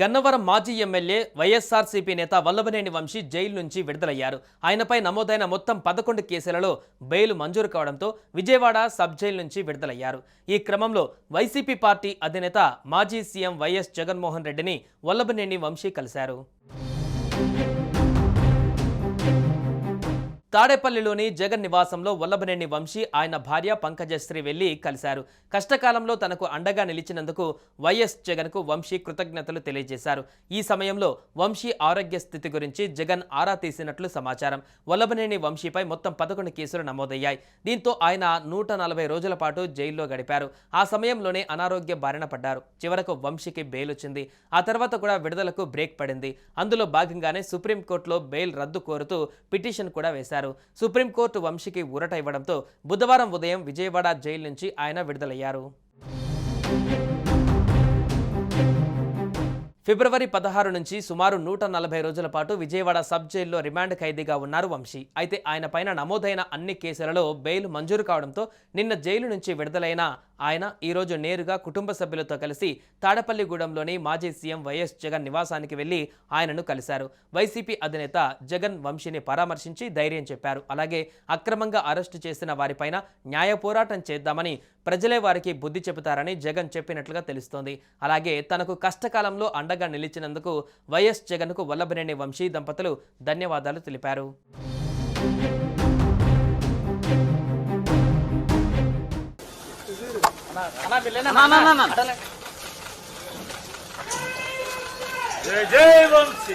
Gannavaram మాజీ MLA YSRCP నేత Vallabhaneni Vamsi jail నుంచి విడుదలయ్యారు. ఆయనపై నమోదైన మొత్తం పదకొండు కేసులలో బెయిల్ మంజూరు కావడంతో విజయవాడ సబ్ జైలు నుంచి విడుదలయ్యారు. ఈ క్రమంలో వైసీపీ పార్టీ అధినేత మాజీ సీఎం వైఎస్ జగన్మోహన్ రెడ్డిని వల్లభనేని వంశీ కలిశారు. తాడేపల్లిలోని జగన్ నివాసంలో వల్లభనేని వంశీ ఆయన భార్య పంకజశ్రీ వెళ్ళి కలిశారు. కష్టకాలంలో తనకు అండగా నిలిచినందుకు వైఎస్ జగన్కు వంశీ కృతజ్ఞతలు తెలియజేశారు. ఈ సమయంలో వంశీ ఆరోగ్య స్థితి గురించి జగన్ ఆరా తీసినట్లు సమాచారం. వల్లభనేని వంశీపై మొత్తం పదకొండు కేసులు నమోదయ్యాయి. దీంతో ఆయన నూట నలభై రోజుల పాటు జైల్లో గడిపారు. ఆ సమయంలోనే అనారోగ్య బారిన పడ్డారు. చివరకు వంశీకి బెయిల్ వచ్చింది. ఆ తర్వాత కూడా విడుదలకు బ్రేక్ పడింది. అందులో భాగంగానే సుప్రీంకోర్టులో బెయిల్ రద్దు కోరుతూ పిటిషన్ కూడా వేశారు. సుప్రీంకోర్టు వంశీకి ఊరట ఇవ్వడంతో బుధవారం ఉదయం విజయవాడ జైలు నుంచి ఆయన విడుదలయ్యారు. ఫిబ్రవరి పదహారు నుంచి సుమారు నూట నలభై రోజుల పాటు విజయవాడ సబ్ జైల్లో రిమాండ్ ఖైదీగా ఉన్నారు వంశీ. అయితే ఆయన పైన నమోదైన అన్ని కేసులలో బెయిల్ మంజూరు కావడంతో నిన్న జైలు నుంచి విడుదలైన ఆయన ఈరోజు నేరుగా కుటుంబ సభ్యులతో కలిసి తాడపల్లిగూడెంలోని మాజీ సీఎం వైఎస్ జగన్ నివాసానికి వెళ్ళి ఆయనను కలిశారు. వైసీపీ అధినేత జగన్ వంశీని పరామర్శించి ధైర్యం చెప్పారు. అలాగే అక్రమంగా అరెస్టు చేసిన వారిపైన న్యాయ పోరాటం చేద్దామని ప్రజలే వారికి బుద్ధి చెబుతారని జగన్ చెప్పినట్లుగా తెలుస్తోంది. అలాగే తనకు కష్టకాలంలో అండగా నిలిచినందుకు వైఎస్ జగన్కు వల్లభనేని వంశీ దంపతులు ధన్యవాదాలు తెలిపారు. జై జై వంశీ